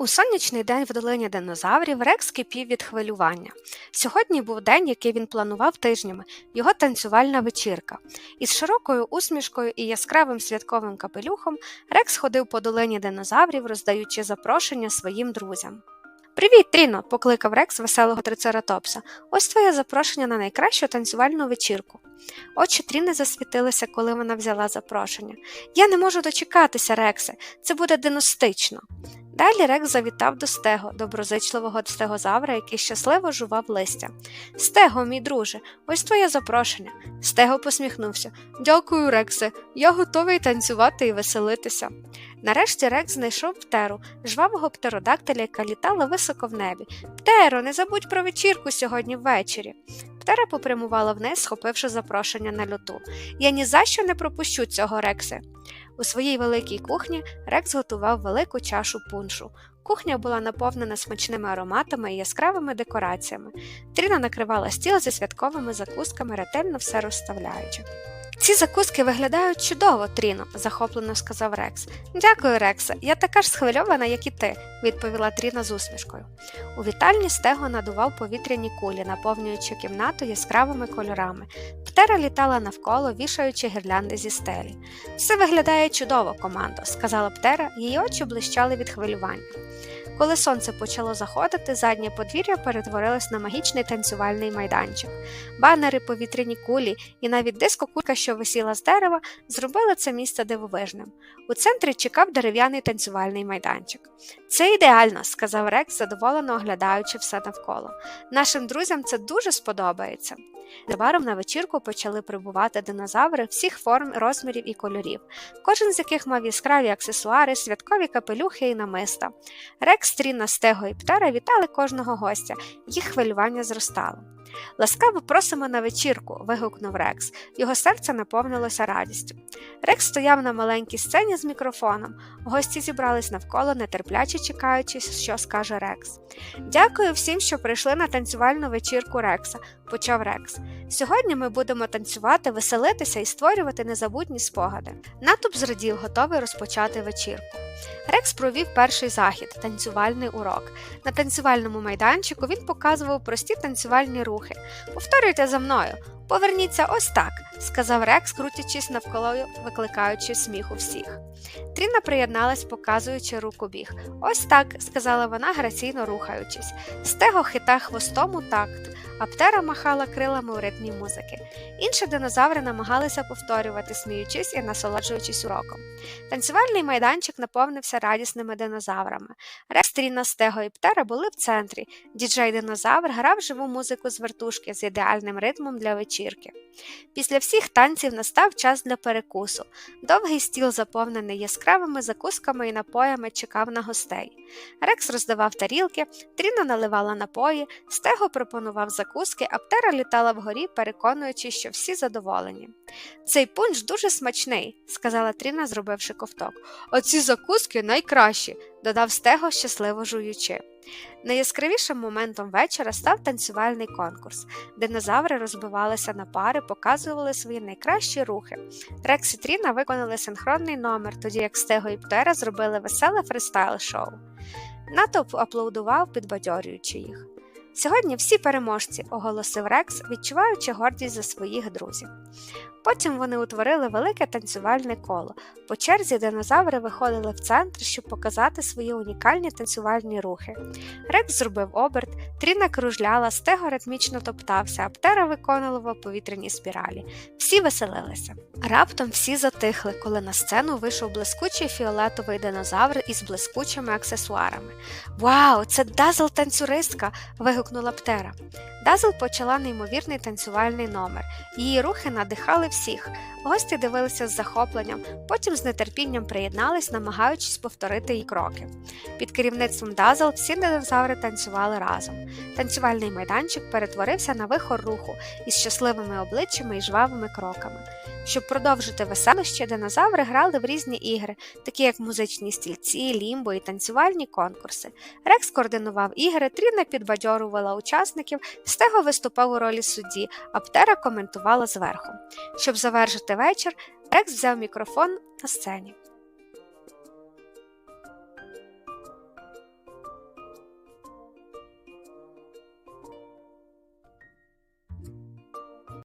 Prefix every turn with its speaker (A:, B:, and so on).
A: У сонячний день в долині динозаврів Рекс кипів від хвилювання. Сьогодні був день, який він планував тижнями, його танцювальна вечірка. Із широкою усмішкою і яскравим святковим капелюхом Рекс ходив по долині динозаврів, роздаючи запрошення своїм друзям. Привіт, Тріно! покликав Рекс веселого трицератопса. Ось твоє запрошення на найкращу танцювальну вечірку. Очі Тріни засвітилися, коли вона взяла запрошення. Я не можу дочекатися, Рексе, це буде диностично. Далі Рекс завітав до стего, доброзичливого стегозавра, який щасливо жував листя. Стего, мій друже, ось твоє запрошення. Стего посміхнувся. Дякую, Рексе, я готовий танцювати і веселитися. Нарешті Рекс знайшов птеру, жвавого птеродактиля, яка літала високо в небі. Птеро, не забудь про вечірку сьогодні ввечері. Птера попрямувала вниз, схопивши запрошення на льоту. Я ні за що не пропущу цього Рексе. У своїй великій кухні Рекс готував велику чашу пуншу. Кухня була наповнена смачними ароматами і яскравими декораціями. Тріна накривала стіл зі святковими закусками, ретельно все розставляючи. Ці закуски виглядають чудово, Тріно, захоплено сказав Рекс. Дякую, Рексе, я така ж схвильована, як і ти, відповіла Тріна з усмішкою. У вітальні стего надував повітряні кулі, наповнюючи кімнату яскравими кольорами. Птера літала навколо, вішаючи гірлянди зі стелі. Все виглядає чудово, командо, сказала Птера, її очі блищали від хвилювання. Коли сонце почало заходити, заднє подвір'я перетворилось на магічний танцювальний майданчик. Банери, повітряні кулі і навіть дискокулька, що висіла з дерева, зробили це місце дивовижним. У центрі чекав дерев'яний танцювальний майданчик. Це ідеально, сказав Рекс, задоволено оглядаючи все навколо. Нашим друзям це дуже сподобається. Незабаром на вечірку почали прибувати динозаври всіх форм, розмірів і кольорів, кожен з яких мав яскраві аксесуари, святкові капелюхи і намиста. Рекс, Тріна, Стего і Птера вітали кожного гостя, їх хвилювання зростало. Ласкаво просимо на вечірку. вигукнув Рекс. Його серце наповнилося радістю. Рекс стояв на маленькій сцені з мікрофоном. Гості зібрались навколо, нетерпляче чекаючи, що скаже Рекс. Дякую всім, що прийшли на танцювальну вечірку Рекса, почав Рекс. Сьогодні ми будемо танцювати, веселитися і створювати незабутні спогади. Натовп зрадів, готовий розпочати вечірку. Рекс провів перший захід танцювальний урок. На танцювальному майданчику він показував прості танцювальні рухи. Повторюйте за мною. Поверніться ось так, сказав Рекс, крутячись навколо, викликаючи сміх у всіх. Тріна приєдналась, показуючи руку біг. Ось так, сказала вона, граційно рухаючись. Стего хита хвостом у такт, а птера махала крилами у ритмі музики. Інші динозаври намагалися повторювати, сміючись і насолоджуючись уроком. Танцювальний майданчик наповнився радісними динозаврами. Рекс, Тріна, Стего і Птера були в центрі. Діджей динозавр грав живу музику з вертушки з ідеальним ритмом для вечірки. Після всіх танців настав час для перекусу. Довгий стіл, заповнений яскравими закусками і напоями, чекав на гостей. Рекс роздавав тарілки, Тріна наливала напої, стего пропонував закуски, а птера літала вгорі, переконуючи, що всі задоволені. Цей пунш дуже смачний, сказала Тріна, зробивши ковток. А ці закуски найкращі, додав стего, щасливо жуючи. Найяскравішим моментом вечора став танцювальний конкурс. Динозаври розбивалися на пари, показували свої найкращі рухи. Рекс і Тріна виконали синхронний номер, тоді як Стего і Птера зробили веселе фристайл-шоу. Натовп аплодував, підбадьорюючи їх. Сьогодні всі переможці, оголосив Рекс, відчуваючи гордість за своїх друзів. Потім вони утворили велике танцювальне коло. По черзі динозаври виходили в центр, щоб показати свої унікальні танцювальні рухи. Рекс зробив оберт, тріна кружляла, стего ритмічно топтався, а птера виконувала повітряні спіралі. Всі веселилися. Раптом всі затихли, коли на сцену вийшов блискучий фіолетовий динозавр із блискучими аксесуарами. Вау, це дазл танцюристка! вигукнула птера. Дазл почала неймовірний танцювальний номер. Її рухи надихали всіх. Гості дивилися з захопленням, потім з нетерпінням приєднались, намагаючись повторити її кроки. Під керівництвом Дазл всі динозаври танцювали разом. Танцювальний майданчик перетворився на вихор руху із щасливими обличчями і жвавими кроками. Щоб продовжити веселище, динозаври грали в різні ігри, такі як музичні стільці, лімбо і танцювальні конкурси. Рекс координував ігри, Тріна підбадьорувала учасників, Стего виступав у ролі судді, а Птера коментувала зверху. Щоб завершити вечір, Рекс взяв мікрофон на сцені.